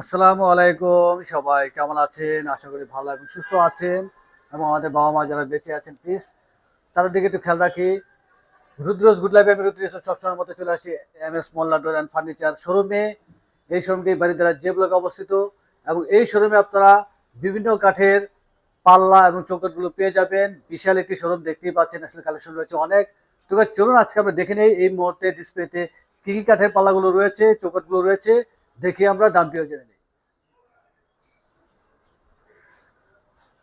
আসসালামু আলাইকুম সবাই কেমন আছেন? আশা করি ভালো এবং সুস্থ আছেন এবং আমাদের বাবা মা যারা বেঁচে আছেন প্লিজ তাদের দিকে একটু খেয়াল রাখি। রুদ্রজ গুড লাইফ আমি রুদ্রেশ সবসময়ের মতো চলে আসি M S Molla door and furniture শোরুমে এই শোরুমটি বাড়িদারা যে ব্লকে অবস্থিত এবং এই শোরুমে আপনারা বিভিন্ন কাঠের পাল্লা এবং চৌকটগুলো পেয়ে যাবেন। বিশাল একটি শোরুম দেখতেই পাচ্ছেন আসলে কালেকশন রয়েছে অনেক। তো guys, চলুন আজকে আমরা দেখে নেই এই মুহূর্তে ডিসপ্লেতে কি কি কাঠের পাল্লাগুলো রয়েছে চৌকটগুলো রয়েছে। দেখি আমরা দামটিও জেনে নিই।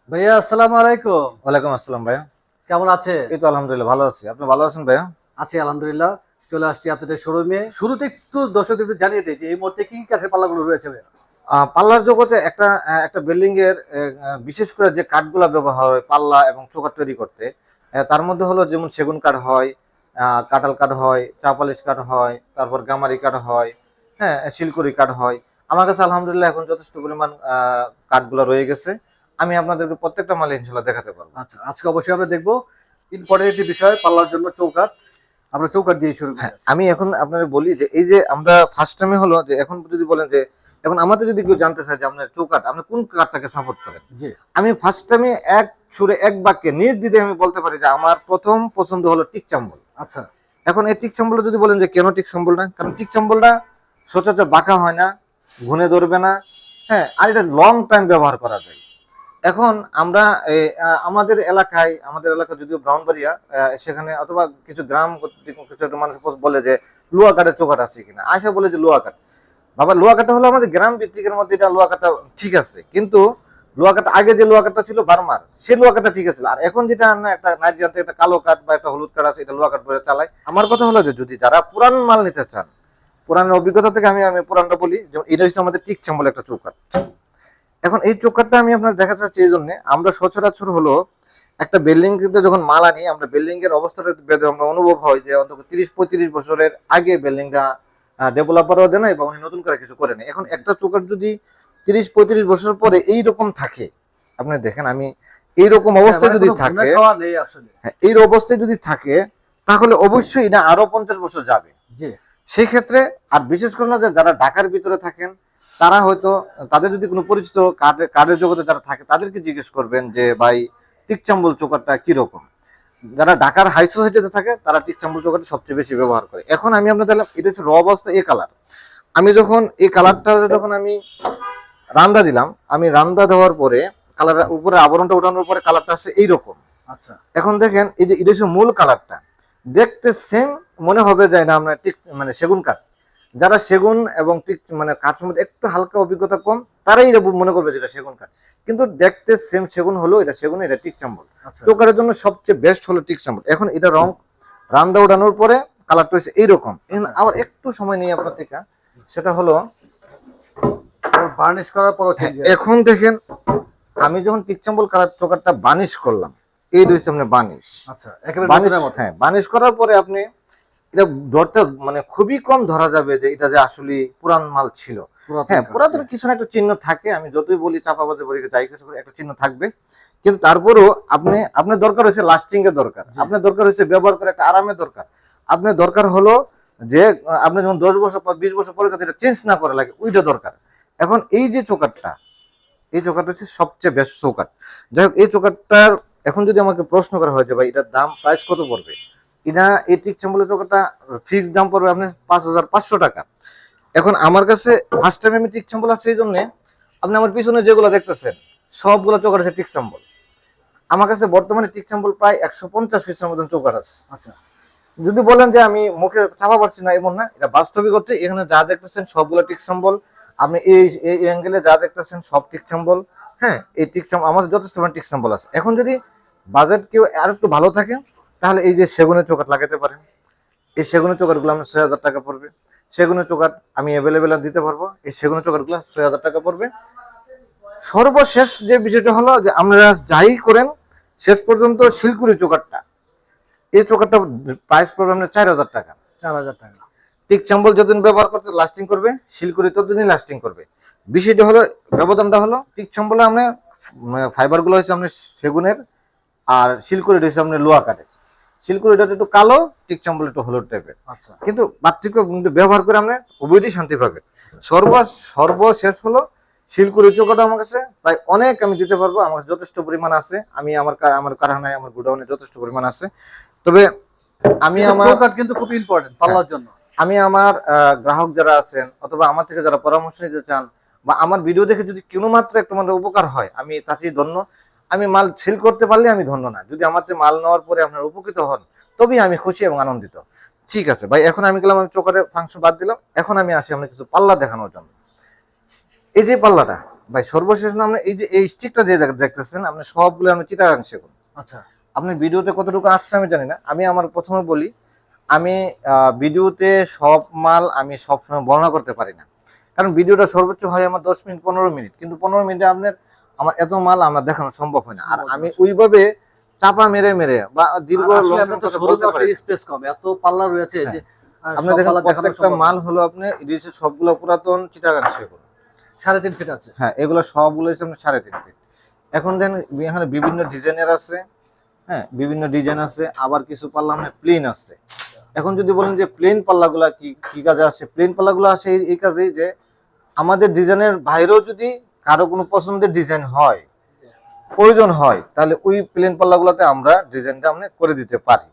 ভাইয়া আসসালামু আলাইকুম। ওয়ালাইকুম আসসালাম ভাইয়া। কেমন আছে এই তো আলহামদুলিল্লাহ ভালো আছি। আপনি ভালো আছেন ভাইয়া? আছি আলহামদুলিল্লাহ। চলে আসছি আপনাদের শোরুমে। শুরুতে একটু দর্শকদের একটু জানিয়ে দিই যে এই মুহূর্তে কি কাঠের পাল্লাগুলো রয়েছে ভাইয়া? পাল্লার জগতে একটা একটা বিল্ডিং এর বিশেষ করে যে কাঠগুলা ব্যবহার হয় পাল্লা এবং চোকার তৈরি করতে তার মধ্যে হলো যেমন সেগুন কাঠ হয় আহ, কাঁঠাল কাঠ হয় চাপালিশ কাঠ হয় তারপর গামারি কাঠ হয় হ্যাঁ শিলকুড়ি কাঠ হয়। আমার কাছে আলহামদুলিল্লাহ এখন যথেষ্ট পরিমাণ কাঠগুলা রয়ে গেছে। আমি আপনাদেরকে প্রত্যেকটা মাল ইনশাল্লাহ দেখাতে পারব। আচ্ছা আজকে অবশ্যই আমরা দেখব ইম্পর্টেন্ট একটি বিষয় পাল্লার জন্য চৌকাঠ। আমরা চৌকাঠ দিয়ে শুরু করি। হ্যাঁ, আমি এখন আপনাদের বলি যে এই যে আমরা ফার্স্ট টাইমে হলো যে এখন যদি বলেন যে এখন আমাদের যদি কেউ জানতে চায় যে আপনার চৌকাঠ আপনি কোন কাঠটাকে সাপোর্ট করেন? আমি ফার্স্ট টাইমে এক সুরে এক বাক্যে নিজ দিতে আমি বলতে পারি যে আমার প্রথম পছন্দ হলো টিক চাম্বল আচ্ছা। এখন এই টিক চাম্বল যদি বলেন যে কেন টিক চাম্বল না কারণ টিক চাম্বলটা সচরাচর বাঁকা হয় না ঘুনে ধরবে না হ্যাঁ আর এটা লং টাইম ব্যবহার করা যায়। এখন আমরা আমাদের এলাকায়, আমাদের এলাকা যদিও ব্রাউনবাড়িয়া সেখানে অথবা কিছু গ্রাম কিছু মানুষ বলে যে লোয়া কাঠের চোখাট আছে কিনা, আয়সা বলে যে লোয়া কাঠ বাবা লোয়া কাঠটা হলো আমাদের গ্রাম ভিত্তিকের মধ্যে এটা লোয়া কাঠটা ঠিক আছে, কিন্তু লোয়া কাঠ আগে যে লোয়া কাঠটা ছিল বার্মার, সেই লোয়া কাঠটা ঠিক আছে। আর এখন যেটা একটা নাইজিয়ান একটা কালো কাঠ বা একটা হলুদ কাঠ আছে, এটা লোয়া কাঠ করে চালায়। আমার কথা হলো যে যদি যারা পুরান মাল নিতে চান পুরানের অভিজ্ঞতা থেকে আমি আমি পুরানটা বলি যেমন এটা হচ্ছে আমাদের টিক চাম্বল একটা চৌকাঠ। এখন এই চৌকাঠটা আমি আপনার দেখা যাচ্ছে এই জন্য আমরা সচরাচর হলো একটা বিল্ডিং কিন্তু যখন মাল আনি আমরা বিল্ডিং এর অবস্থাটা বেদে আমরা অনুভব হয় যে অন্তত তিরিশ পঁয়ত্রিশ বছরের আগে বিল্ডিংটা ডেভেলপারও দেয় না এবং উনি নতুন করে কিছু করে না এখন একটা চৌকাঠ যদি তিরিশ পঁয়ত্রিশ বছর পরে এইরকম থাকে আপনি দেখেন আমি এইরকম অবস্থায় মানে যদি থাকে হ্যাঁ, এই অবস্থায় যদি থাকে তাহলে অবশ্যই এটা আরও পঞ্চাশ বছর যাবে। সেই ক্ষেত্রে আর বিশেষ করে না যে যারা ঢাকার ভিতরে থাকেন তারা হয়তো তাদের যদি কোনো পরিচিত কার্ডের কার্ডের জগতে যারা থাকে তাদেরকে জিজ্ঞেস করবেন যে ভাই টিকচাম্বল চোকারটা কীরকম? যারা ঢাকার হাই সোসাইটিতে থাকে তারা টিকচাম্বল চোকারটা সবচেয়ে বেশি ব্যবহার করে। এখন আমি আপনাদের এটা হচ্ছে র অবস্থা এ কালার আমি যখন এই কালারটা যখন আমি রান্দা দিলাম আমি রান্দা দেওয়ার পরে কালার উপরে আবরণটা ওঠানোর পরে কালারটা আসছে এইরকম। আচ্ছা। এখন দেখেন এই যে এটা হচ্ছে মূল কালারটা দেখতে সেম মনে হবে যে না আমরা টিক মানে সেগুন কাঠ। যারা সেগুন এবং টিক মানে কাঠ মধ্যে একটু হালকা অভিজ্ঞতা কম তারাই এটা মনে করবে যেটা সেগুন কাঠ। কিন্তু দেখতে সেম সেগুন হলো এটা সেগুন এটা টিক চাম্বল আচ্ছা। চোকারের জন্য সবচেয়ে বেস্ট হলো টিক চাম্বল এখন এটা রং রান্দা উঠানোর পরে কালারটা হচ্ছে এইরকম। এখন আচ্ছা। আবার একটু সময় নিয়ে আপনার থেকে সেটা হলো বার্নিশ করার পর এখন দেখেন আমি যখন টিক চাম্বল কালার চোকারটা বানিশ করলাম এই রয়েছে আপনার বানিশ আচ্ছা একেবারে বানিশ হ্যাঁ বানিশ করার পরে আপনি এটা ধরতে মানে খুবই কম ধরা যাবে যে এটা যে আসলে পুরান মাল ছিল। হ্যাঁ পুরাতন কিছু না একটা চিহ্ন থাকে আমি যতই বলি চাপাবাজে বলি যাই কিছু একটা চিহ্ন থাকবে। কিন্তু তারপরেও আপনি আপনার দরকার হচ্ছে লাস্টিং এর দরকার আপনার দরকার হচ্ছে ব্যবহার করে একটা আরামের দরকার। আপনার দরকার হলো যে আপনি যখন দশ বছর পর বিশ বছর পরে যাতে এটা চেঞ্জ না করে লাগে ওইটা দরকার। এখন এই যে চোকারটা এই চোকারটা হচ্ছে সবচেয়ে বেস্ট চৌকাট। যাই হোক এই চৌকাটটার এখন যদি আমাকে প্রশ্ন করা হয় যে ভাই এটার দাম প্রাইস কত পড়বে? এটা এই টিক চাম্বলের চৌকাটা ফিক্স দাম পড়বে আপনি পাঁচ হাজার পাঁচশো টাকা। এখন আমার কাছে ফার্স্ট টাইম আমি টিক চাম্বল আছে এই জন্যে আপনি আমার পিছনে যেগুলো দেখতেছেন সবগুলো চৌকার আছে টিক চাম্বল আমার কাছে বর্তমানে টিক চাম্বল প্রায় একশো পঞ্চাশ পিসের মতন চৌকার আছে। আচ্ছা। যদি বলেন যে আমি মুখে চাপা পারছি না এমন না এটা বাস্তবিকতে এখানে যা দেখতেছেন সবগুলো টিক চাম্বল আপনি এই এই অ্যাঙ্গেলে যা দেখতেছেন সব টিক চাম্বল হ্যাঁ এই টিক চাম্বল আমাদের যথেষ্ট টিক চাম্বল আছে। এখন যদি বাজেট কেউ আর একটু ভালো থাকে তাহলে এই যে সেগুনের চোকাট লাগাতে পারেন। এই সেগুনের চোকাটগুলো আপনার ছয় হাজার টাকা পড়বে। সেগুনের চোকাট আমি অ্যাভেলেবেল দিতে পারব। এই সেগুনের চোকাটগুলো ছয় হাজার টাকা পড়বে। সর্বশেষ যে বিষয়টা হলো যে আপনারা যাই করেন শেষ পর্যন্ত শিলকুড়ি চোকাটটা এই চোকাটটা প্রাইস পড়বে আপনার চার হাজার টাকা। চার হাজার টাকা। টিক চাম্বল যতদিন ব্যবহার করতে লাস্টিং করবে শিলকুড়ি ততদিনই লাস্টিং করবে। বিষয়টা হলো ব্যবধানটা হলো টিক চাম্বলে আমরা ফাইবারগুলো হচ্ছে আপনার সেগুনের আর শিলকুড়িটা হচ্ছে আপনার লোয়া কাঠের। শিলকুড়িটা একটু কালো টিক চাম্বল একটু হলুদ টাইপের আচ্ছা। কিন্তু কিন্তু ব্যবহার করে আমরা উভয়টি শান্তি পাবে। সর্ব সর্বশেষ হলো শিলকুড়ি আমার কাছে। প্রায় অনেক আমি দিতে পারব আমার যথেষ্ট পরিমাণ আছে। আমি আমার আমার কারখানায় আমার গোডাউনে যথেষ্ট পরিমাণ আছে। তবে আমি আমার কিন্তু খুব ইম্পর্টেন্ট পাল্লার জন্য। আমি আমার গ্রাহক যারা আছেন অথবা আমার থেকে যারা পরামর্শ নিতে চান বা আমার ভিডিও দেখে যদি কোনো মাত্র একটু মানে উপকার হয় আমি তাতেই ধন্য। আমি মাল সেল করতে পারলে আমি ধন্য না। যদি আমার মাল নেওয়ার পরে আপনারা উপকৃত হন তবেই আমি খুশি এবং আনন্দিত। ঠিক আছে ভাই এখন আমি গেলাম আমি চোখের ফাংশন বাদ দিলাম। এখন আমি আসি আমরা কিছু পাল্লা দেখানোর জন্য। এই যে পাল্লাটা ভাই সর্বশেষ না আমরা এই যে এই স্টিকটা যে দেখ- দেখতেছেন আপনি সবগুলো আমি চিটাগাং শেখুন আচ্ছা। আপনি ভিডিওতে কতটুকু আসছে আমি জানি না। আমি আমার প্রথমে বলি আমি ভিডিওতে সব মাল আমি সবসময় বর্ণনা করতে পারি না। কারণ ভিডিওটা সর্বোচ্চ হয় আমার দশ মিনিট পনেরো মিনিট। কিন্তু পনেরো মিনিটে আপনার আমার এত মাল আমার দেখানো সম্ভব হয় না। আর আমি ওইভাবে চাপা মেরে মেরে বা দীর্ঘ স্পেস কম এত পাল্লা রয়েছে যে আপনি দেখেন প্রত্যেকটা মাল হলো আপনি সবগুলো পুরাতন চিটাগাং সাড়ে তিন ফিট আছে। হ্যাঁ এগুলো সবগুলো হচ্ছে আপনার সাড়ে তিন ফিট এখন দেখেন এখানে বিভিন্ন ডিজাইনের আছে হ্যাঁ বিভিন্ন ডিজাইন আছে আবার কিছু পাল্লা মানে প্লেন আছে। এখন যদি বলেন যে প্লেন পাল্লাগুলা কি কি কাজে আসে? প্লেন পাল্লাগুলো আসে এই কাজেই যে আমাদের ডিজাইনের বাইরেও যদি কারও কোনো পছন্দের ডিজাইন হয় প্রয়োজন হয় তাহলে ওই প্লেন পাল্লাগুলোতে আমরা ডিজাইনটা আমরা করে দিতে পারি।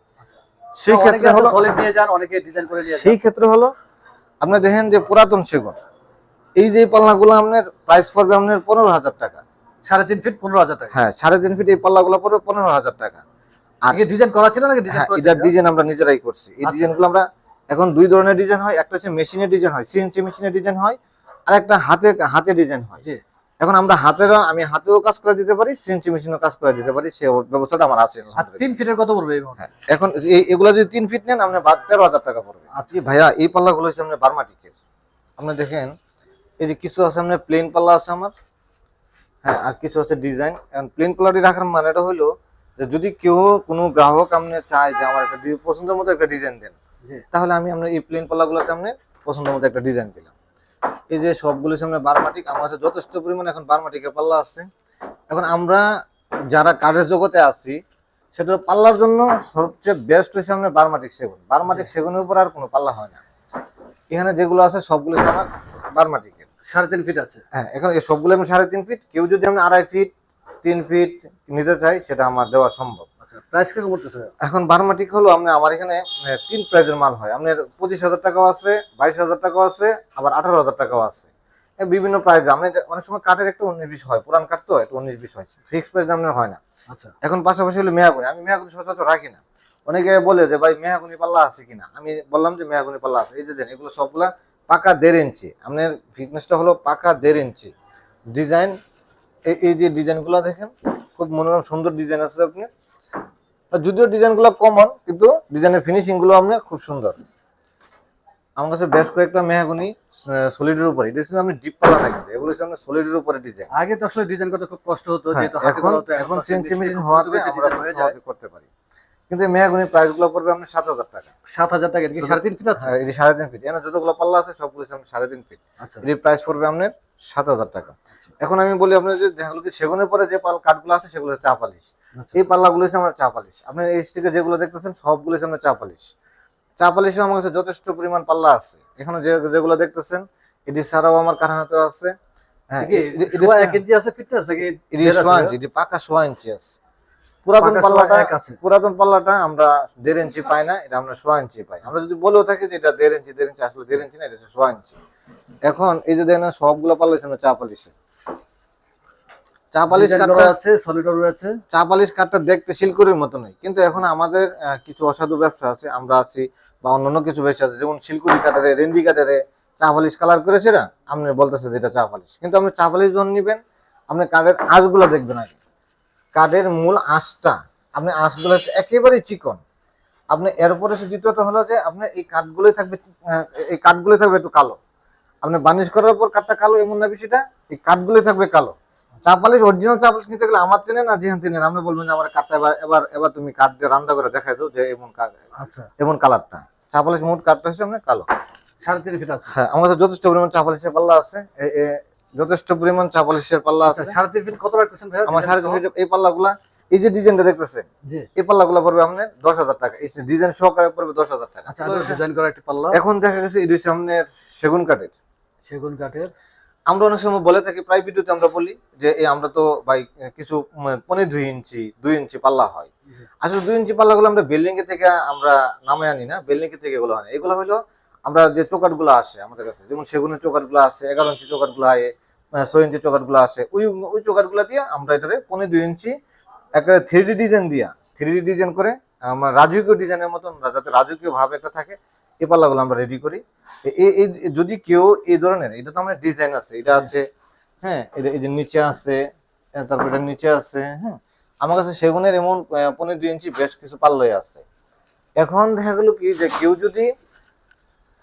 সেই ক্ষেত্রে হলো অনেকে ডিজাইন করে সেই ক্ষেত্রে হলো আপনি দেখেন যে পুরাতন সেগুন এই যে পাল্লাগুলো আপনার প্রাইস পড়বে আপনার পনেরো হাজার টাকা। সাড়ে তিন ফিট পনেরো হাজার টাকা। হ্যাঁ সাড়ে তিন ফিট এই পাল্লাগুলো পড়বে পনেরো হাজার টাকা। আগে ডিজাইন করা ছিল নাকি ডিজাইন হ্যাঁ ছিল? ডিজাইন আমরা নিজেরাই করছি। এই আচ্ছা। ডিজাইনগুলো আমরা এখন দুই ধরনের ডিজাইন হয় একটা হচ্ছে মেশিনের ডিজাইন হয় সিএনসি মেশিনের ডিজাইন হয় আর একটা হাতে হাতে ডিজাইন হয়। এখন আমরা হাতেরও আমি হাতেও কাজ করে দিতে পারি সিএনসি মেশিনও কাজ করে দিতে পারি সেই ব্যবস্থাটা আমার আছে। তিন ফিটের কত পড়বে? হ্যাঁ এখন এই- এগুলো যদি তিন ফিট নেন আপনার তেরো হাজার টাকা পড়বে আজকে ভাইয়া এই পাল্লাগুলো হচ্ছে আপনার বার্মাটিকের আপনি দেখেন এই যে কিছু আছে আপনার প্লেন পাল্লা আছে আমার হ্যাঁ আর কিছু আছে ডিজাইন এখন প্লেন পাল্লাটি রাখার মানেটা হলো যে যদি কেউ কোনো গ্রাহক আপনি চায় যে আমার একটা পছন্দের মতো একটা ডিজাইন দেন জি। তাহলে আমি আপনার এই প্লেন পাল্লাগুলোতে আপনি পছন্দের মতো একটা ডিজাইন দিলাম এই যে সবগুলো সামনে বারমাটিক আমার কাছে যথেষ্ট পরিমাণে এখন বারমাটিকের পাল্লা আছে। এখন আমরা যারা কাঠের জগতে আছি সেটা পাল্লার জন্য সবচেয়ে বেস্ট হচ্ছে আমরা বারমাটিক সেগুন বারমাটিক সেগুনের উপর আর কোনো পাল্লা হয় না। এখানে যেগুলো আছে সবগুলো আমার বারমাটিকের। সাড়ে তিন ফিট আছে। হ্যাঁ এখন এই সবগুলো আমি সাড়ে তিন ফিট কেউ যদি আমি আড়াই ফিট তিন ফিট নিতে চাই সেটা আমার দেওয়া সম্ভব। আচ্ছা প্রাইস কীরকম পড়তেছে এখন বারমাটিক হলো আপনার আমার এখানে তিন প্রাইজের মাল হয়। আপনার পঁচিশ হাজার টাকাও আছে বাইশ হাজার টাকাও আছে আবার আঠারো হাজার টাকাও আছে। বিভিন্ন প্রাইজ আপনি অনেক সময় কাঠের একটা উনিশ বিশ হয় পুরান কাঠ তো একটা উনিশ বিশ হয়। ফিক্স প্রাইস আপনার হয় না। আচ্ছা। এখন পাশাপাশি হলো মেয়াগুনি আমি মেয়াগুনি সচরাচর রাখি না। অনেকে বলে যে ভাই মেয়াগুনি পাল্লা আছে কিনা? আমি বললাম যে মেয়াগুনি পাল্লা আছে। এই যে দেন এগুলো সবগুলা পাকা দেড় ইঞ্চি। আপনার ফিটনেসটা হলো পাকা দেড় ইঞ্চি। ডিজাইন এই যে ডিজাইনগুলো দেখেন খুব মনোরম সুন্দর ডিজাইন আছে আপনি আর যদিও ডিজাইনগুলো কমন কিন্তু ডিজাইনের ফিনিশিংগুলো আপনার খুব সুন্দর। আমার কাছে বেশ কয়েকটা মেহাগুনি সলিডের উপরে। এটা হচ্ছে আপনি ডিপ পাল্লা থাকছে এগুলো হচ্ছে আপনার সলিডের উপরে ডিজাইন আগে তো আসলে ডিজাইন করতে খুব কষ্ট হতো যেহেতু হ্যাঁ, এখন এখন সিএনসি মেশিন হওয়াতে আমরা হয়ে করতে পারি। কিন্তু এই মেহাগুনি প্রাইসগুলো পড়বে আপনার সাত হাজার টাকা। সাত হাজার টাকা কি সাড়ে তিন ফিট আছে? হ্যাঁ এটি সাড়ে তিন ফিট এখানে যতগুলো পাল্লা আছে সবগুলো আপনার সাড়ে তিন ফিট আচ্ছা। এটির প্রাইস পড়বে আপনার সাত হাজার টাকা। এখন আমি বলি আপনার যে যেগুলো কি সেগুনের পরে যে পাল কাঠগুলো আছে সেগুলো হচ্ছে চা পালিশ আচ্ছা। এই পাল্লাগুলো হচ্ছে আমার চা পালিশ। আপনি এই স্টিকে যেগুলো দেখতেছেন সবগুলো হচ্ছে আমার চা পালিশ। চা পালিশও আমার কাছে যথেষ্ট পরিমাণ পাল্লা আছে। এখানে যে যেগুলো দেখতেছেন এটি ছাড়াও আমার কারখানাতে আছে। হ্যাঁ আছে ফিটনেস নাকি এটি পাকা সোয়া ইঞ্চি আছে। পুরাতন পাল্লাটা পুরাতন পাল্লাটা আমরা দেড় ইঞ্চি পাই না এটা আমরা সোয়া ইঞ্চি পাই। আমরা যদি বলেও থাকি যে এটা দেড় ইঞ্চি দেড় ইঞ্চি আসলে দেড় ইঞ্চি না এটা সোয়া ইঞ্চি। এখন এই যে দেখেন সবগুলো পাল্লা চা পালিশে। চা পালিশ কাঠটা আছে রয়েছে। চা পালিশ কাঠটা দেখতে শিলকুড়ির মতো নয় কিন্তু এখন আমাদের কিছু অসাধু ব্যবসা আছে আমরা আছি বা অন্যান্য কিছু ব্যবসা আছে যেমন শিলকুড়ি কাটারে রেন্ডি কাটারে চা পালিশ কালার করেছে না আপনি বলতেছে যে এটা চা পালিশ কিন্তু আপনি চা পালিশ যখন নিবেন আপনি কাঠের আঁশগুলো দেখবেন আগে। কাঠের মূল আঁশটা আপনি আঁশগুলো একেবারেই চিকন। আপনি এরপরে সে দ্বিতীয়ত হলো যে আপনার এই কাঠগুলোই থাকবে এই কাঠগুলোই থাকবে একটু কালো। আপনি বানিশ করার পর কাঠটা কালো এমন না বিষয়টা এই কাঠগুলোই থাকবে কালো। চা পালিশ অরিজিনাল চা পালিশ নিতে গেলে আমার টেনে না? যেখান টেনেন আপনি বলবেন যে আমার কাঠটা এবার এবার এবার তুমি কাঠ দিয়ে রান্না করে দেখাই দাও যে এমন আচ্ছা। এমন কালারটা। চা পালিশ মোট কাঠটা হচ্ছে আপনার কালো। সাড়ে তিন ফিট আছে। হ্যাঁ আমার কাছে যথেষ্ট পরিমাণ চা পালিশের পাল্লা আছে। যথেষ্ট পরিমাণ চা পালিশের পাল্লা আচ্ছা আছে। সাড়ে তিন ফিট কত রাখতেছেন ভাই আমার সাড়ে তিন ফিট এই পাল্লাগুলা এই যে ডিজাইনটা দেখতেছেন এই পাল্লাগুলো পড়বে আপনার দশ হাজার টাকা। এই ডিজাইন সহকারে পড়বে দশ হাজার টাকা। আচ্ছা ডিজাইন করা একটি পাল্লা। এখন দেখা গেছে এই দুই সামনের সেগুন কাঠের। সেগুন কাঠের। আমরা অনেক সময় বলে থাকি প্রায় ভিডিওতে আমরা বলি যে এই আমরা তো ভাই কিছু পনেরো দুই ইঞ্চি দুই ইঞ্চি পাল্লা হয়। আসলে দুই ইঞ্চি পাল্লাগুলো আমরা বিল্ডিং এর থেকে আমরা নামে আনি না বিল্ডিং এর থেকে এগুলো আনি। এগুলো হলো আমরা যে চোকাটগুলো আসে আমাদের কাছে যেমন সেগুনের চোকাটগুলো আছে এগারো ইঞ্চি চোকাটগুলো আয় ছয় ইঞ্চি চোকাটগুলো আসে ওই ওই চোকাটগুলো দিয়ে আমরা এটারে পনেরো দুই ইঞ্চি একটা থ্রি ডি ডিজাইন দিয়া থ্রি ডি ডিজাইন করে আমরা রাজকীয় ডিজাইনের মতন যাতে রাজকীয় ভাবে একটা থাকে এই পাল্লাগুলো আমরা রেডি করি। এই যদি কেউ এই ধরনের এটা তো আমরা ডিজাইন আছে এটা আছে হ্যাঁ এই যে নিচে আছে হ্যাঁ, তারপর এটা নিচে আছে হ্যাঁ আমার কাছে সেগুনের এমন পনেরো দুই ইঞ্চি বেশ কিছু পাল্লাই আছে। এখন দেখা গেল কি যে কেউ যদি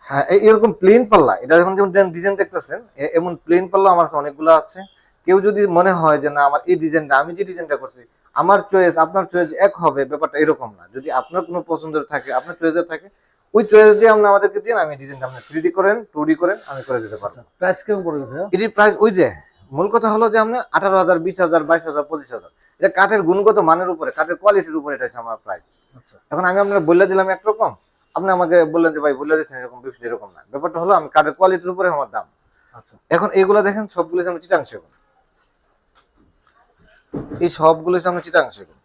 হ্যাঁ এরকম প্লেন পাল্লা এটা যখন যেমন ডিজাইন দেখতেছেন এমন প্লেন পাল্লা আমার কাছে অনেকগুলো আছে। কেউ যদি মনে হয় যে না আমার এই ডিজাইনটা আমি যে ডিজাইনটা করছি আমার চয়েস আপনার চয়েস এক হবে ব্যাপারটা এরকম না। যদি আপনার কোনো পছন্দের থাকে আপনার চয়েসের থাকে ওই চয়েস দিয়ে আপনি আমাদেরকে দিন আমি ডিজাইনটা আপনি থ্রি ডি করেন টু ডি করেন আমি করে দিতে পারব। আচ্ছা প্রাইস কেমন পড়বে এটির প্রাইস ওই যে মূল কথা হলো যে আপনি আঠারো হাজার বিশ হাজার বাইশ হাজার পঁচিশ হাজার। এটা কাঠের গুণগত মানের উপরে কাঠের কোয়ালিটির উপরে এটা আমার প্রাইস আচ্ছা। এখন আমি আপনার বলে দিলাম একরকম আপনি আমাকে বললেন যে ভাই বলে দিচ্ছেন এরকম বিষয় এরকম না। ব্যাপারটা হলো আমি কাঠের কোয়ালিটির উপরে আমার দাম। আচ্ছা। এখন এইগুলা দেখেন সবগুলো সামনে চিটাং সেগুন। এই সবগুলো সামনে চিটাং সেগুন।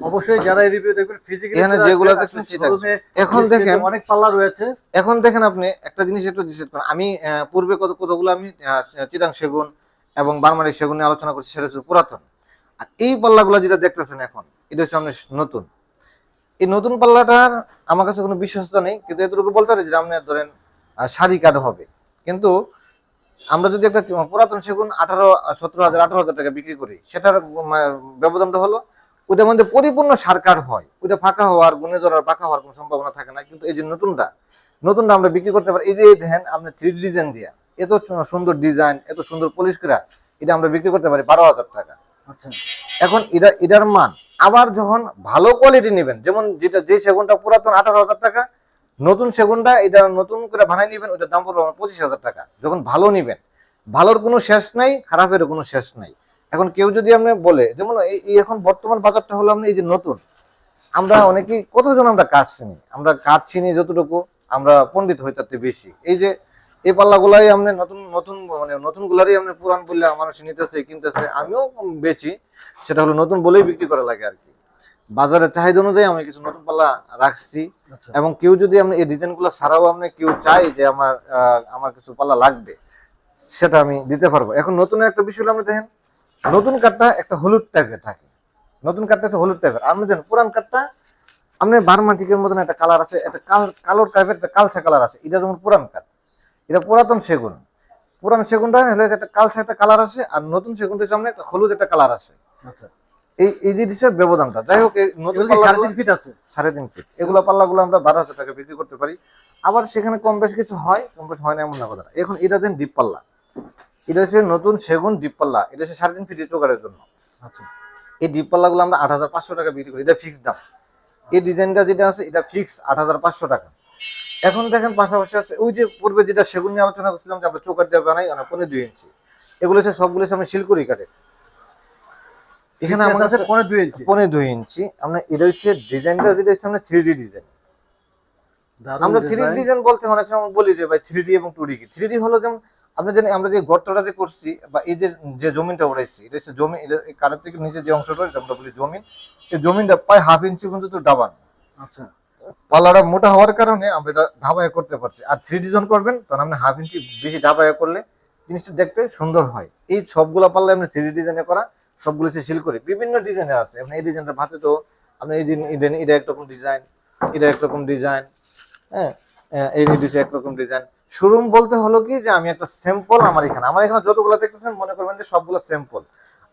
অবশ্যই যারা এই রিভিউ দেখবেন ফিজিক্যালি এখানে যেগুলো দেখছেন সেটা এখন দেখেন অনেক পাল্লা রয়েছে। এখন দেখেন আপনি একটা জিনিস একটু ডিসাইড করেন। আমি পূর্বে কত কতগুলো আমি চিটাং সেগুন এবং বারমারি সেগুন নিয়ে আলোচনা করছি সেটা হচ্ছে পুরাতন। আর এই পাল্লাগুলো যেটা দেখতেছেন এখন এটা হচ্ছে আপনি নতুন। এই নতুন পাল্লাটার আমার কাছে কোনো বিশ্বস্ততা নেই কিন্তু এতটুকু বলতে পারি যে আপনার ধরেন শাড়ি কাঠ হবে। কিন্তু আমরা যদি একটা পুরাতন সেগুন আঠারো সতেরো হাজার আঠারো হাজার টাকা বিক্রি করি সেটার ব্যবধানটা হলো ওইটার মধ্যে পরিপূর্ণ সার কাঠ হয়। ওইটা ফাঁকা হওয়ার গুণে ধরার পাকা হওয়ার কোনো সম্ভাবনা থাকে না। কিন্তু এই যে নতুনটা নতুনটা আমরা বিক্রি করতে পারি। এই যে দেখেন আপনি থ্রি ডিজাইন দিয়া। এত সুন্দর ডিজাইন এত সুন্দর পলিশ করা এটা আমরা বিক্রি করতে পারি বারো হাজার টাকা। আচ্ছা। এখন এটা এটার মান আবার যখন ভালো কোয়ালিটি নেবেন যেমন যেটা যে সেগুনটা পুরাতন আঠারো হাজার টাকা নতুন সেগুনটা এটা নতুন করে বানাই নেবেন ওটার দাম পড়বে আমার পঁচিশ হাজার টাকা। যখন ভালো নেবেন ভালোর কোনো শেষ নাই খারাপের কোনো শেষ নাই। এখন কেউ যদি আপনি বলে যেমন এই এখন বর্তমান বাজারটা হলো আপনি এই যে নতুন আমরা অনেকেই কতজন আমরা কাঠ চিনি? আমরা কাঠ চিনি যতটুকু আমরা পণ্ডিত হই তার বেশি। এই যে এই পাল্লাগুলাই আপনি নতুন নতুন মানে নতুন গুলারই আপনি পুরান বললে মানুষ নিতেছে কিনতেছে আমিও বেচি সেটা হলো নতুন বলেই বিক্রি করা লাগে আর কি। বাজারের চাহিদা অনুযায়ী আমি কিছু নতুন পাল্লা রাখছি আচ্ছা। এবং কেউ যদি আপনি এই ডিজাইনগুলো ছাড়াও আপনি কেউ চাই যে আমার আমার কিছু পাল্লা লাগবে সেটা আমি দিতে পারব। এখন নতুন একটা বিষয় হলো আপনি দেখেন নতুন কাঠটা একটা হলুদ টাইপের থাকে। নতুন কাঠটা হচ্ছে হলুদ টাইপের আপনি দেখেন পুরান কাঠটা আপনি বারমাটিকের মতন একটা কালার আছে একটা কাল- টাইপের একটা কালচা কালার আছে। এটা যেমন পুরান কাঠ এটা পুরাতন সেগুন। পুরান সেগুনটা হলে একটা কালচা একটা কালার আছে আর নতুন সেগুনটা আপনার একটা হলুদ একটা কালার আছে। আচ্ছা। এই এই জিনিসের ব্যবধানটা। যাই হোক নতুন সাড়ে তিন ফিট আছে? সাড়ে তিন ফিট এগুলো পাল্লাগুলো আমরা বারো হাজার টাকা বিক্রি করতে পারি। আবার সেখানে কম বেশ কিছু হয় কম বেশ হয় না এমন না কথা এখন এটা দেন ডিপ পাল্লা। এটা হচ্ছে নতুন সেগুন ডিপ পাল্লা এটা হচ্ছে সাড়ে তিন ফিট চোকারের জন্য। আচ্ছা। এই ডিপ পাল্লাগুলো আমরা আট হাজার পাঁচশো টাকা বিক্রি করি। এটা ফিক্স দাম। এই ডিজাইনটা যেটা আছে এটা ফিক্স আট হাজার পাঁচশো টাকা। এখন দেখেন পাশাপাশি আছে ওই যে পূর্বে যেটা সেগুন নিয়ে আলোচনা করছিলাম যে আমরা চোকার দিয়ে বানাই অনেক পনেরো দুই ইঞ্চি। এগুলো হচ্ছে সবগুলো আমরা শিলকুড়ি কাটে এখানে আমার কাছে- পনেরো দুই ইঞ্চি। পনেরো দুই ইঞ্চি। আমরা এটা হচ্ছে ডিজাইনটা যেটা হচ্ছে আমরা থ্রি ডি ডিজাইন। আমরা থ্রি। ডিজাইন বলতে অনেক সময় বলি যে ভাই থ্রি ডি এবং টু ডি কি? থ্রি ডি হলো যেমন আমরা জানি আমরা যে গর্তটা যে করছি বা এই যে জমিনটা উড়াইছি এটা হচ্ছে জমি কাঠের থেকে নিচে যে অংশটা এটা আমরা বলি জমিন। এই জমিনটা প্রায় হাফ ইঞ্চি পর্যন্ত ডাবান আচ্ছা। পাল্লাটা মোটা হওয়ার কারণে আমরা এটা ঢাবায় করতে পারছি। আর থ্রি ডিজাইন করবেন তখন আপনি হাফ ইঞ্চি বেশি ঢাবায় করলে জিনিসটা দেখতে সুন্দর হয়। এই সবগুলো পাল্লা আপনি থ্রি ডিজাইনে করা সবগুলো হচ্ছে সিল করে। বিভিন্ন ডিজাইনের আছে। আপনি এই ডিজাইনটা ভাতে তো আপনি এই এটা একরকম ডিজাইন এটা একরকম ডিজাইন হ্যাঁ আহ, এই দিচ্ছে একরকম ডিজাইন শোরুম বলতে হলো কি যে আমি একটা স্যাম্পল আমার এখানে। আমার এখানে যতগুলো দেখতেছেন মনে করবেন যে সবগুলো স্যাম্পল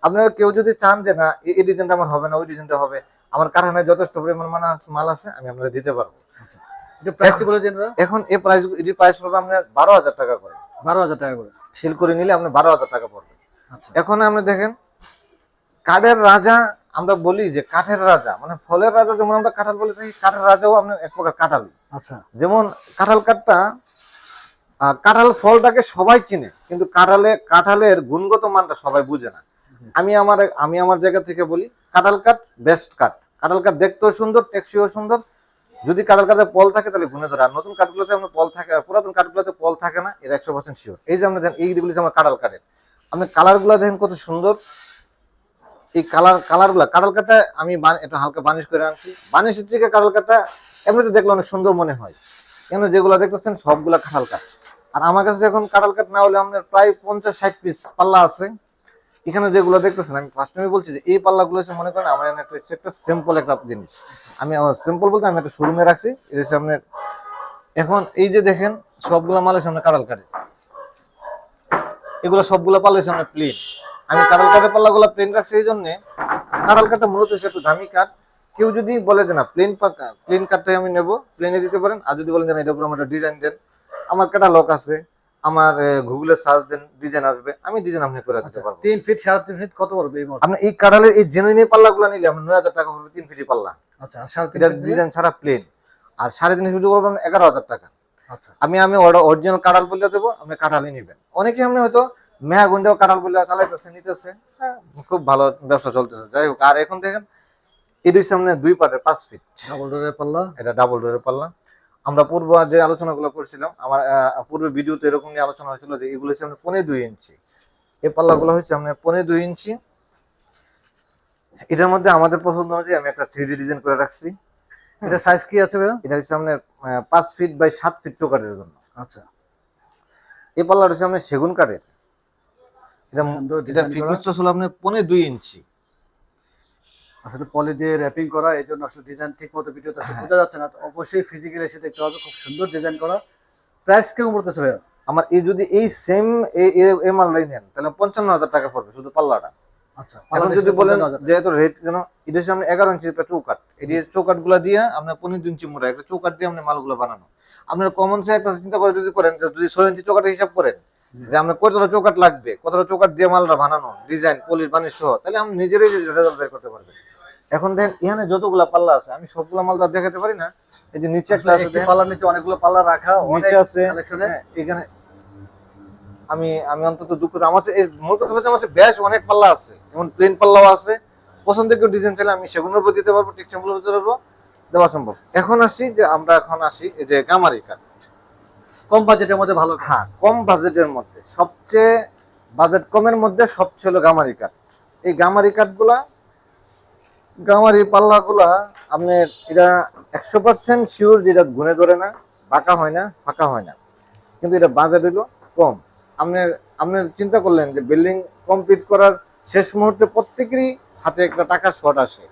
আপনারা কেউ যদি চান যে না এই- ডিজাইনটা আমার হবে না ওই ডিজাইনটা হবে আমার কারখানায় যথেষ্ট পরিমাণ মাল আছে- মাল আছে আমি আপনাদের দিতে পারব। ভাইয়া। এখন এই প্রাইস এটির প্রাইস পড়বে আপনার বারো হাজার টাকা করে। বারো হাজার টাকা করে। সেল করে নিলে আপনার বারো হাজার টাকা পড়বে। আচ্ছা। এখন আপনি দেখেন কাঠের রাজা আমরা বলি যে কাঠের রাজা মানে ফলের রাজা যেমন আমরা কাঁঠাল বলে থাকি কাঠের রাজাও আপনার এক প্রকার কাঁঠাল আচ্ছা। যেমন কাঁঠাল কাঠটা কাঁঠাল ফলটাকে সবাই চিনে, কিন্তু কাঁঠালে, কাঁঠালের গুণগত মানটা সবাই বুঝে না। আমি আমার আমি আমার জায়গা থেকে বলি, কাঁঠাল কাঠ বেস্ট কাঠ। কাঁঠাল কাঠ দেখতেও সুন্দর, টেকসইও সুন্দর। যদি কাঁঠাল কাঠে পল থাকে, তাহলে গুনে ধরে। আর নতুন কাঠগুলোতে আমরা পল থাকে পুরাতন কাঠগুলোতে পল থাকে না, এটা একশো পার্সেন্ট শিওর এই যে আমরা দেখেন এইগুলি যে আমার কাঁঠাল কাঠের। আপনি কালারগুলো দেখেন কত সুন্দর। এই কালার, কালারগুলো, কাঁঠাল কাঠটা আমি একটু হালকা বানিশ করে আনছি। বানিশের থেকে কাঁঠাল কাঠটা এমনিতে দেখলে অনেক সুন্দর মনে হয়। কেন যেগুলো দেখতেছেন, সবগুলা কাঁঠাল কাঠ। আর আমার কাছে এখন কাঁঠাল কাঠ না হলে আমাদের প্রায় পঞ্চাশ, ষাট পিস পাল্লা আছে। এখানে যেগুলো দেখতেছেন, আমি ফার্স্ট টাইমে বলছি যে এই পাল্লাগুলো হচ্ছে, মনে করেন আমার একটা হচ্ছে একটা সিম্পল একটা জিনিস। আমি আমার সিম্পল বলতে আমি একটা শোরুমে রাখছি হচ্ছে আপনার, এখন এই যে দেখেন, সবগুলো মালের সামনে কাঁঠাল কাঠে এগুলো সবগুলো পাল্লের সামনে প্লেন আমি কাঁঠাল কাঠের পাল্লাগুলো প্লেন রাখছি এই জন্যে, কাঁঠাল কাঠটা মূলত হচ্ছে একটু দামি কাঠ। কেউ যদি বলে যে না প্লেন পাকা প্লেন কাঠটাই আমি নেব প্লেনে দিতে পারেন। আর যদি বলেন যে না, এটার উপর আমার ডিজাইন দেন আমার ক্যাটালগ আছে আমার গুগলে সার্চ দেন ডিজাইন আসবে আমি ডিজাইন আপনি করে দিতে আচ্ছা পারব। তিন ফিট সাড়ে তিন ফিট কত পড়বে এই মোট আপনি এই কাঁঠালের এই জেনুইন পাল্লাগুলো নিলে নয় হাজার টাকা পড়বে তিন ফিটি পাল্লা। আচ্ছা আর সাড়ে তিন? ডিজাইন ছাড়া প্লেন আর সাড়ে তিন ফিটি করবেন এগারো হাজার টাকা। আচ্ছা। আমি আমি অরিজিনাল কাঁঠাল বলে দেবো আপনি কাঁঠালই নেবেন। অনেকে আপনি হয়তো মেয়া গুন্ডেও কাঁঠাল বলে চালাইতেছে নিতেছে হ্যাঁ, খুব ভালো ব্যবসা চলতেছে। যাই হোক আর এখন দেখেন এটির সামনে দুই পাটের পাঁচ ফিট ডাবল ডোরের পাল্লা? এটা ডাবল ডোরের পাল্লা। আমরা পূর্ব যে আলোচনাগুলো করছিলাম আমার পূর্বে ভিডিওতে এরকম নিয়ে আলোচনা হয়েছিল যে এগুলো হচ্ছে আমরা পনেরো দুই ইঞ্চি। এই পাল্লাগুলো হচ্ছে আমরা পনেরো দুই ইঞ্চি। এটার মধ্যে আমাদের পছন্দ অনুযায়ী আমি একটা থ্রি ডিজাইন করে রাখছি। এটা সাইজ কি আছে ভাইয়া? এটা হচ্ছে আপনার পাঁচ ফিট বাই সাত ফিট চৌকাটের জন্য। আচ্ছা। এই পাল্লাটা হচ্ছে আপনার সেগুন কাঠের। এটা এটা ফিটনেস আপনার পনেরো দুই ইঞ্চি। আসলে পলি দিয়ে র্যাপিং করা এই জন্য আসলে ডিজাইন ঠিক মতো ভিডিওতে আসলে হ্যাঁ। বোঝা যাচ্ছে না। অবশ্যই ফিজিক্যালি এসে দেখতে হবে খুব সুন্দর ডিজাইন করা। প্রাইস কেমন পড়তেছে ভাইয়া? আমার এই যদি এই সেম এ মাল্লাই নেন তাহলে পঞ্চান্ন হাজার টাকা পড়বে শুধু পাল্লাটা। আচ্ছা এখন যদি বলেন 55,000 টাকা। যেহেতু রেট যেন এদের সামনে এগারো ইঞ্চি একটা চৌকাট এই চৌকাটগুলা দিয়ে আপনার পনেরো ইঞ্চি মোটা একটা চৌকাট দিয়ে আপনি মালগুলো বানানো। আপনার কমন সে একটা চিন্তা করে যদি করেন যে যদি ষোলো ইঞ্চি চৌকাটের হিসাব করেন যে আপনার কতটা চৌকাট লাগবে কতটা চৌকাট দিয়ে মালটা বানানো ডিজাইন পলিশ বানিশ সহ তাহলে আপনি নিজেরই রেজাল্ট বের করতে পারবেন। এখন দেখেন এখানে যতগুলা পাল্লা আছে আমি সবগুলা মাল তো দেখাতে পারি না। এই যে নিচে একটা আছে পাল্লার নিচে অনেকগুলো পাল্লা রাখা অনেক নিচে আছে কালেকশনে হ্যাঁ, এখানে আমি আমি অন্তত দুঃখ আমার এই মূল কথা হচ্ছে আমার বেশ অনেক পাল্লা আছে। যেমন প্লেন পাল্লাও আছে। পছন্দের কেউ ডিজাইন চাইলে আমি সেগুলোর উপর দিতে পারব টিক সিম্বলের দিতে পারব। দেওয়া সম্ভব। এখন আসি যে আমরা এখন আসি এই যে গামারি কাঠ কম বাজেটের মধ্যে ভালো। হ্যাঁ কম বাজেটের মধ্যে। সবচেয়ে বাজেট কমের মধ্যে সবচেয়ে হলো গামারি কাঠ এই গামারি কাঠগুলা গামারি পাল্লাগুলা আপনার এটা একশো পার্সেন্ট শিওর যেটা গুনে ধরে না বাঁকা হয় না ফাঁকা হয় না। কিন্তু এটা বাজেট হইল কম। আপনার আপনি চিন্তা করলেন যে বিল্ডিং কমপ্লিট করার শেষ মুহূর্তে প্রত্যেকেরই হাতে একটা টাকা শর্ট আসে।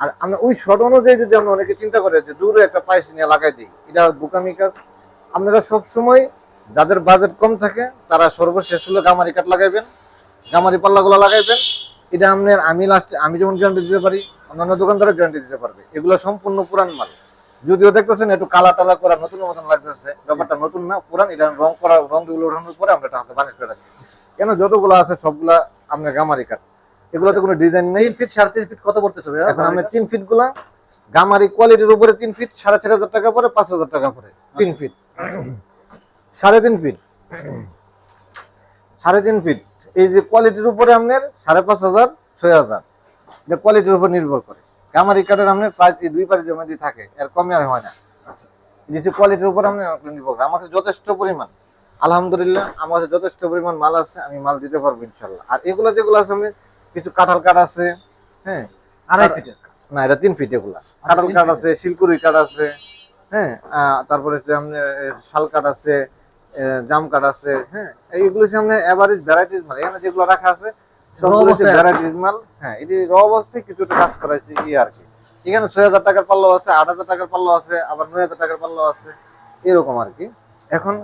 আর আমরা ওই শর্ট অনুযায়ী যদি আমরা অনেকে চিন্তা করে যে দূরে একটা পাইস নিয়ে লাগাই দিই এটা বোকামি কাজ। আপনারা সবসময় যাদের বাজেট কম থাকে তারা সর্বশেষ হলো গামারি কাঠ লাগাইবেন গামারি পাল্লাগুলো লাগাইবেন। এটা আপনার আমি লাস্টে আমি যেমন গ্যারান্টি দিতে পারি অন্যান্য দোকানদারও গ্যারান্টি দিতে পারবে। এগুলো সম্পূর্ণ পুরান মাল। যদিও দেখতেছেন একটু কালা টালা করা নতুন মতন লাগতেছে ব্যাপারটা নতুন না পুরান এটা রং করা রংগুলো ওঠানোর পরে আমরা এটা বানিশ করে রাখি। কেন? যতগুলো আছে সবগুলা আপনার গামারি কাঠ এগুলোতে কোনো ডিজাইন নেই। তিন ফিট সাড়ে তিন ফিট কত পড়তেছে এখন আমরা তিন ফিটগুলা গামারি কোয়ালিটির উপরে তিন ফিট সাড়ে চার হাজার টাকা পরে পাঁচ হাজার টাকা পরে তিন ফিট সাড়ে তিন ফিট সাড়ে তিন ফিট এই যে কোয়ালিটির উপরে আপনার সাড়ে পাঁচ হাজার ছয় হাজার। এটা কোয়ালিটির উপর নির্ভর করে। গামারি কাঠের আপনার প্রাইস এই দুই পারের মধ্যে থাকে এর কমে আর হয় না। এই যে কোয়ালিটির উপর আপনি নির্ভর করে। আমার কাছে যথেষ্ট পরিমাণ। আলহামদুলিল্লাহ আমার কাছে যথেষ্ট পরিমাণ মাল আছে আমি মাল দিতে পারব ইনশাল্লাহ আর এগুলো যেগুলো আছে আমি কিছু কাঁঠাল কাঠ আছে হ্যাঁ। আড়াই ফিটের না এটা তিন ফিট এগুলা। কাঁঠাল কাঠ আছে শিলকুড়ি কাঠ আছে হ্যাঁ। তারপরে হচ্ছে আপনার শাল কাঠ আছে জাম কাঠ আছে হ্যাঁ এইগুলো আপনার এভারেজ ভ্যারাইটিস মাল। এখানে যেগুলো রাখা আছে সবগুলো। ভ্যারাইটিস মাল। হ্যাঁ এটি র অবস্থায় কিছুটা কাজ করাইছে ই আর কি। এখানে ছয় হাজার টাকার পাল্লো আছে আট হাজার টাকার পাল্লো আছে আবার নয় হাজার টাকার পাল্লো আছে এরকম আর কি। এখন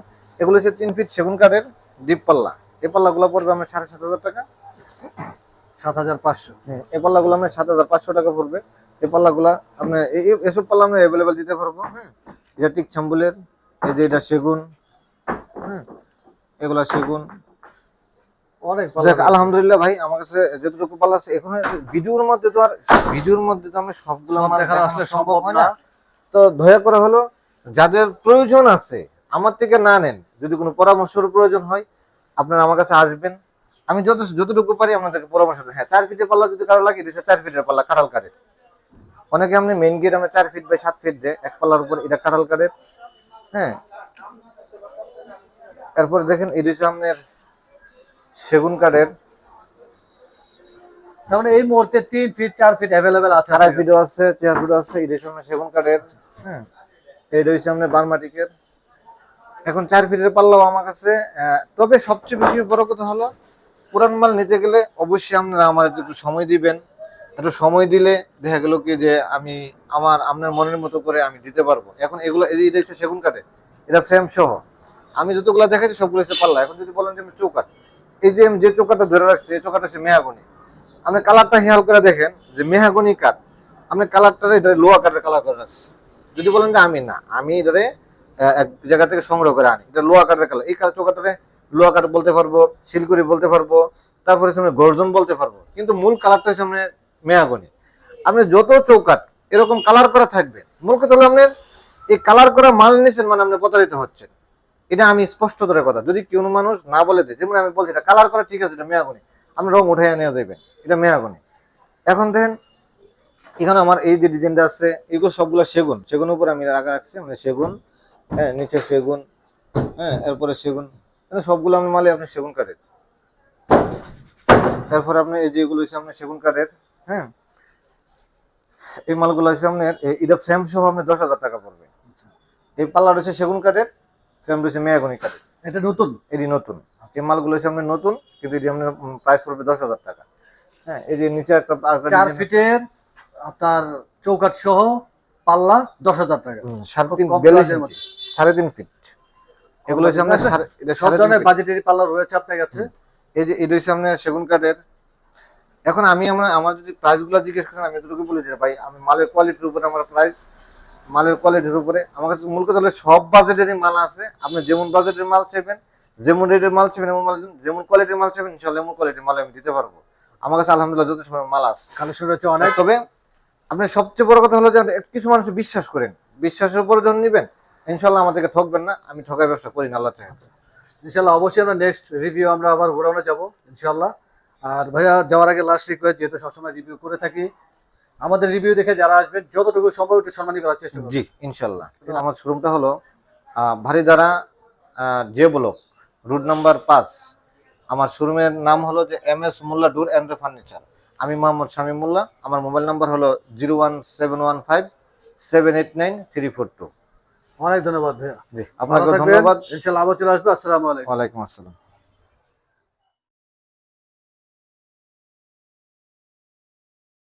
এগুলো হচ্ছে তিন ফিট সেগুন কাঠের ডিপ পাল্লা। এই পাল্লাগুলো পড়বে আমার সাড়ে সাত হাজার টাকা। সাত হাজার পাঁচশো। হ্যাঁ, এই পাল্লাগুলো আমরা সাত হাজার পাঁচশো টাকা পড়বে। এই পাল্লাগুলা আপনার এসব পাল্লা আমরা অ্যাভেলেবেল দিতে পারব হ্যাঁ। এটা টিক ছাম্বুলের এই যে এটা সেগুন হ্যাঁ। এগুলা সেগুন। অনেক দেখ আলহামদুলিল্লাহ ভাই আমার কাছে যতটুকু পাল্লা আছে এখন ভিডিওর মধ্যে তো আর ভিডিওর মধ্যে তো আমি সবগুলো দেখানো দেখানো আসলে সম্ভব সম্ভব না। তো দয়া করে হলো যাদের প্রয়োজন আছে আমার থেকে না নেন। যদি কোনো পরামর্শের প্রয়োজন হয় আপনারা আমার কাছে আসবেন। আমি যত যতটুকু পারি আপনাদেরকে পরামর্শ হ্যাঁ চার ফিটের পাল্লা যদি কারও লাগে দিচ্ছে চার ফিটের পাল্লা কাঁঠাল কাঠের অনেকে আপনি মেইন গেট আমরা চার ফিট বাই সাত ফিট দেয় এক পাল্লার উপর এটা কাঁঠাল কাঠের হ্যাঁ এরপর দেখেন এটা আপনার সেগুন কাঠের। তার মানে এই মুহূর্তে তিন ফিট চার ফিট অ্যাভেলেবেল আছে। আড়াই ফিটও আছে চেয়ার ফিটও আছে এটা হচ্ছে আপনার সেগুন কাঠের। হ্যাঁ। এটা আপনার বারমাটিকের এখন চার ফিটের পাল্লাও আমার কাছে তবে সবচেয়ে বেশি বড় কথা হলো পুরান মাল নিতে গেলে অবশ্যই আপনারা আমার একটু সময় দিবেন। একটু সময় দিলে দেখা গেল কি যে আমি আমার আপনার মনের মতো করে আমি দিতে পারব। এখন এগুলো এই এটা হচ্ছে সেগুন কাঠে এটা ফ্রেম সহ। আমি যতগুলো দেখাচ্ছি সবগুলো সে পাল্লা। এখন যদি বলেন যে আমি চৌকাঠ, এই যে যে চৌকাটা ধরে রাখছি, এই চৌকাটা সে মেহাগনি। আপনি কালারটা খেয়াল করে দেখেন যে মেহাগনি কাঠ। আপনি কালারটা এটা লোয়া কাঠের কালার করে রাখছি যদি বলেন যে আমি না, আমি এটারে এক জায়গা থেকে সংগ্রহ করে আনি। এটা লোয়া কাঠের কালার। এই কালার চৌকাটারে লোয়া কাঠ বলতে পারব শিলগুড়ি বলতে পারব, তারপরে সামনে গর্জন বলতে পারব। কিন্তু মূল কালারটা হচ্ছে আমরা মেয়াগনি আপনি যত চৌকাট এরকম কালার করা থাকবে। মূল কথা হলো আপনার এই কালার করা মাল নিয়েছেন মানে আপনি প্রতারিত হচ্ছেন। এটা আমি স্পষ্ট করে কথা। যদি কোনো মানুষ না বলে দেয়, যেমন আমি বলছি এটা কালার করা ঠিক আছে, এটা মেয়াগনি। আপনি রং উঠাই নেওয়া যাবেন এটা মেয়াগনি। এখন দেখেন এখানে আমার এই যে ডিজাইনটা আছে, এগুলো সবগুলো সেগুন। সেগুন উপরে আমি রাখা রাখছি মানে সেগুন হ্যাঁ নিচে সেগুন হ্যাঁ এরপরে সেগুন। মানে সবগুলো আমি মালে আপনি সেগুন কাঠের। তারপরে আপনি এই যেগুলো হচ্ছে আপনার সেগুন কাঠের হ্যাঁ এই মালগুলো হচ্ছে আপনার এটা ফ্রেম সহ আপনার দশ হাজার টাকা পড়বে। এই পাল্লাটা হচ্ছে সেগুন কাঠের মেয়াগুনি কাঠের এটা নতুন? এটি নতুন। এই মালগুলো হচ্ছে আপনার নতুন কিন্তু এটি আপনার প্রাইস পড়বে দশ হাজার টাকা। হ্যাঁ এই যে নিচে একটা চার ফিটের আপনার সহ পাল্লা দশ হাজার টাকা। সাড়ে তিন সাড়ে ফিট এগুলো হচ্ছে আপনার বাজেট। সাড়ে- সব ধরনের বাজেটের পাল্লা রয়েছে আপনার কাছে? এই যে এটা হচ্ছে আপনার সেগুন কাঠের। এখন আমি আমরা আমার যদি প্রাইসগুলো জিজ্ঞেস করেন আমি এতটুকু বলেছি ভাই আমি মালের কোয়ালিটির উপরে আমার প্রাইস মালের কোয়ালিটির উপরে। আমার কাছে মূল কথা হলো সব বাজেটেরই মাল আছে। আপনি যেমন বাজেটের মাল চাইবেন যেমন রেটের মাল চাইবেন এমন মাল যেমন কোয়ালিটির মাল চাইবেন ইনশাল্লাহ এমন কোয়ালিটির মাল আমি দিতে পারব। আমার কাছে আলহামদুলিল্লাহ যথেষ্ট মাল আছে। কালেকশন রয়েছে অনেক। তবে আপনার সবচেয়ে বড় কথা হলো যে আপনি কিছু মানুষ বিশ্বাস করেন। বিশ্বাসের উপরে যখন নিবেন ইনশাল্লাহ আমাদেরকে ঠকবেন না। আমি ঠকাই ব্যবসা করি না আল্লাহ ইনশাল্লাহ অবশ্যই আমরা নেক্সট রিভিউ আমরা আবার ঘোরানো যাব ইনশাল্লাহ আর ভাইয়া যাওয়ার আগে লাস্ট রিকোয়েস্ট যেহেতু সবসময় রিভিউ করে থাকি আমাদের রিভিউ দেখে যারা আসবেন যতটুকু সম্ভব একটু সম্মানী করার চেষ্টা করবেন। জি ইনশাল্লাহ। আমার শোরুমটা হলো Baridhara J block route number পাঁচ। আমার শোরুমের নাম হলো যে M S Molla door and furniture. আমি মোহাম্মদ শামী মোল্লা। আমার মোবাইল নাম্বার হলো zero one seven one five seven eight nine three four two. অনেক ধন্যবাদ ভাইয়া। আপনাকে ধন্যবাদ। ইনশাল্লাহ আবার চলে আসবে। আসসালামু আলাইকুম। ওয়ালাইকুম আসসালাম।